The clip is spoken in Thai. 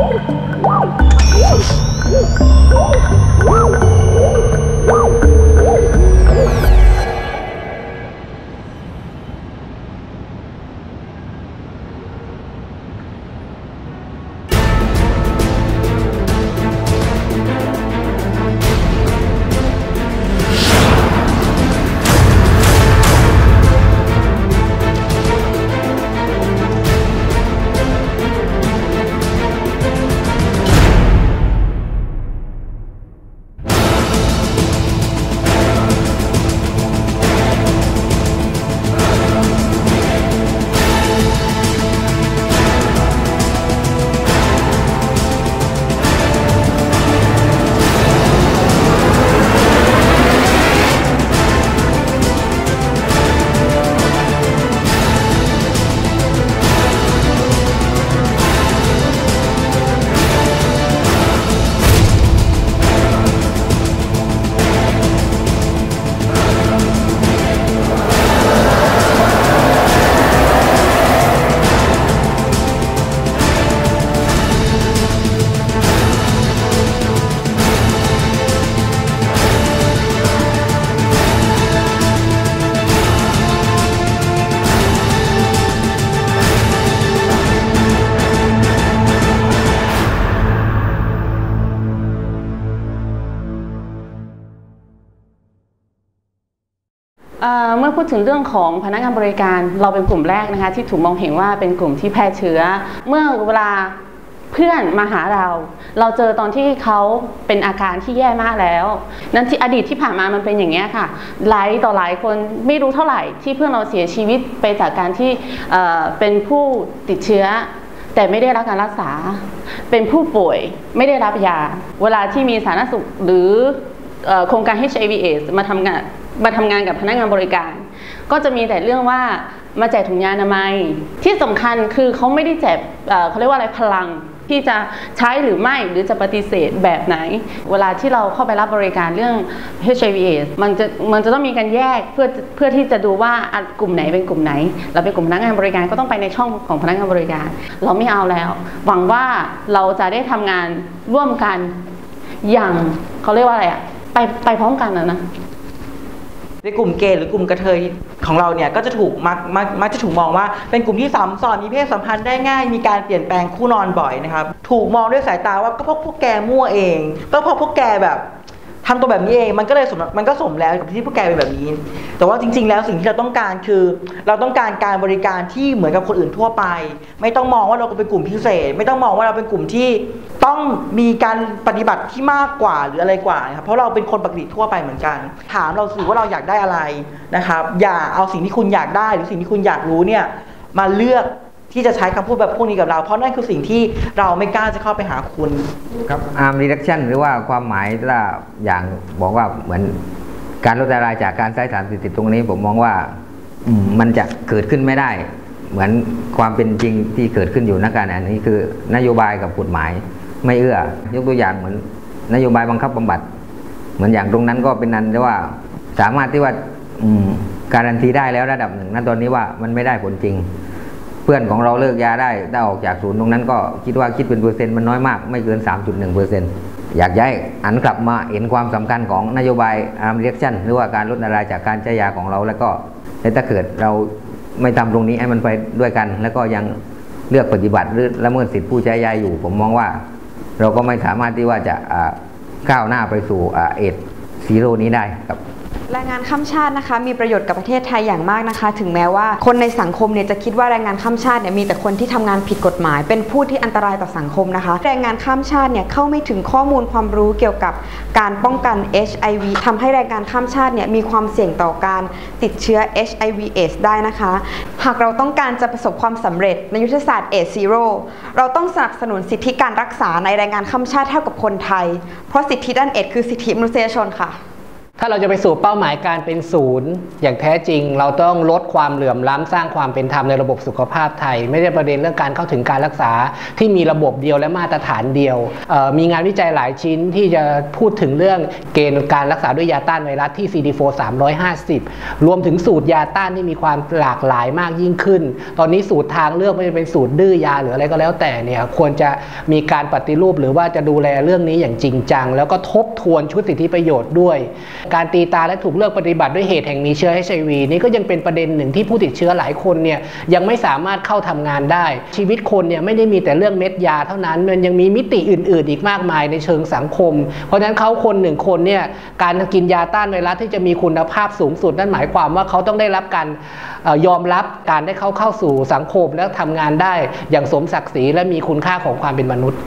เเมื่อพูดถึงเรื่องของพนักงานบริการเราเป็นกลุ่มแรกนะคะที่ถูกมองเห็นว่าเป็นกลุ่มที่แพร่เชื้อ เมื่อเวลาเพื่อนมาหาเรา เราเจอตอนที่เขาเป็นอาการที่แย่มากแล้ว นั้นที่อดีตที่ผ่านมามันเป็นอย่างนี้ค่ะ หลายต่อหลายคนไม่รู้เท่าไหร่ที่เพื่อนเราเสียชีวิตไปจากการที่เเป็นผู้ติดเชื้อ แต่ไม่ได้รับการรักษา เป็นผู้ป่วยไม่ได้รับยา เวลาที่มีสาธารณสุขหรือเอ่อโครงการ HIV AIDS มาทำงาน มาทำงานกับพนักงานบริการ ก็จะมีแต่เรื่องว่ามาแจกถุงยางอนามัย ที่สำคัญคือเขาไม่ได้แจกเขาเรียกว่าอะไรพลังที่จะใช้หรือไม่หรือจะปฏิเสธแบบไหน เวลาที่เราเข้าไปรับบริการเรื่อง HIV AIDS มันจะมันจะต้องมีการแยกเพื่อเพื่อที่จะดูว่ากลุ่มไหนเป็นกลุ่มไหน เราเป็นกลุ่มพนักงานบริการก็ต้องไปในช่องของพนักงานบริการ เราไม่เอาแล้ว หวังว่าเราจะได้ทำงานร่วมกันอย่างเขาเรียกว่าอะไรอะไปไปพร้อมกันนะนะ ในกลุ่มเกย์หรือกลุ่มกระเทยของเราเนี่ยก็จะถูกมักมักมักจะถูกมองว่าเป็นกลุ่มที่สัมสอนมีเพศสัมพันธ์ได้ง่าย มีการเปลี่ยนแปลงคู่นอนบ่อยนะครับ ถูกมองด้วยสายตาว่าก็เพราะพวกแกมั่วเอง ก็เพราะพวกแกแบบทำตัวแบบนี้เองมันก็เลยสมมันก็สมแล้วกับที่พวกแกเป็นแบบนี้ แต่ว่าจริง ๆ แล้วสิ่งที่เราต้องการคือ เราต้องการการบริการที่เหมือนกับคนอื่นทั่วไป ไม่ต้องมองว่าเราเป็นกลุ่มพิเศษ ไม่ต้องมองว่าเราเป็นกลุ่มที่ ต้องมีการปฏิบัติที่มากกว่าหรืออะไรกว่านะครับเพราะเราเป็นคนปกติทั่วไปเหมือนกัน ถามเราสิว่าเราอยากได้อะไรนะครับ อย่าเอาสิ่งที่คุณอยากได้ หรือสิ่งที่คุณอยากรู้เนี่ยมาเลือกที่จะใช้คำพูดแบบพวกนี้กับเรา เพราะนั่นคือสิ่งที่เราไม่กล้าจะเข้าไปหาคุณครับอาร์มรีดักชันหรือว่าความหมายถ้าอย่างบอกว่าเหมือนการลดรายจากการใช้สารเสพติดตรงนี้ผมมองว่ามมันจะเกิดขึ้นไม่ได้ เหมือนความเป็นจริงที่เกิดขึ้นอยู่ณขณะนี้คือนโยบายกับกฎหมาย ไม่เอื้อยกตัวอย่างเหมือน นโยบายบังคับบำบัด เหมือนอย่างตรงนั้นก็เป็นนั้นที่ว่าสามารถที่ว่าอืการันตีได้แล้วระดับหนึ่งณตอนนี้ว่ามันไม่ได้ผลจริง เพื่อนของเราเลิกยาได้ได้ออกจากศูนย์ตรงนั้นก็คิดว่าคิดเป็นเปอร์เซ็นต์มันน้อยมากไม่เกิน 3.1เปอร์เซ็นต์อยากย้ายอันกลับมาเห็นความสำคัญของนโยบายอาร์มเรียกชั่นหรือว่าการลดอัตราจากการใช้ยาของเราแล้วก็ถ้าเกิดเราไม่ทำตรงนี้ให้มันไปด้วยกัน แล้วก็ยังเลือกปฏิบัติหรือละเมิดสิทธิผู้ใช้ยาอยู่ ผมมองว่า เราก็ไม่สามารถที่ว่าจะก้าวหน้าไปสู่เอดซีโร่นี้ได้ครับ แรงงานข้ามชาตินะคะ มีประโยชน์กับประเทศไทยอย่างมากนะคะ ถึงแม้ว่าคนในสังคมเนี่ยจะคิดว่าแรงงานข้ามชาติเนี่ยมีแต่คนที่ทำงานผิดกฎหมาย เป็นผู้ที่อันตรายต่อสังคมนะคะ แรงงานข้ามชาติเนี่ยเข้าไม่ถึงข้อมูลความรู้เกี่ยวกับการป้องกัน HIV ทำให้แรงงานข้ามชาติเนี่ยมีความเสี่ยงต่อการติดเชื้อ HIV AIDS ได้นะคะ หากเราต้องการจะประสบความสำเร็จในยุทธศาสตร์ AIDS Zero เราต้องสนับสนุนสิทธิการรักษาในแรงงานข้ามชาติเท่ากับคนไทย เพราะสิทธิด้านเอดคือสิทธิมนุษยชนค่ะ ถ้าเราจะไปสู่เป้าหมายการเป็นศูนย์อย่างแท้จริง เราต้องลดความเหลื่อมล้ำสร้างความเป็นธรรมในระบบสุขภาพไทย ไม่ได้ประเด็นเรื่องการเข้าถึงการรักษาที่มีระบบเดียวและมาตรฐานเดียว มีงานวิจัยหลายชิ้นที่จะพูดถึงเรื่องเกณฑ์การรักษาด้วยยาต้านไวรัสที่ CD4 350 รวมถึงสูตรยาต้านที่มีความหลากหลายมากยิ่งขึ้น ตอนนี้สูตรทางเลือกไม่ว่าจะเป็นสูตรดื้อยาหรืออะไรก็แล้วแต่เนี่ยควรจะมีการปฏิรูปหรือว่าจะดูแลเรื่องนี้อย่างจริงจัง แล้วก็ทบทวนชุดสิทธิประโยชน์ด้วยการตีตาและถูกเลือกปฏิบัติด้วยเหตุแห่งมีเชื้อ HIV นี่ก็ยังเป็นประเด็นหนึ่งที่ผู้ติดเชื้อหลายคนเนี่ยยังไม่สามารถเข้าทำงานได้ ชีวิตคนเนี่ยไม่ได้มีแต่เรื่องเม็ดยาเท่านั้นมันยังมีมิติอื่น ๆ อีกมากมายในเชิงสังคม เพราะฉะนั้นเขาคนหนึ่งคนเนี่ยการกินยาต้านไวรัสที่จะมีคุณภาพสูงสุดนั่นหมายความว่าเขาต้องได้รับการออยอมรับการได้เข้าเข้าสู่สังคมและทำงานได้อย่างสมศักดิ์ศรีและมีคุณค่าของความเป็นมนุษย์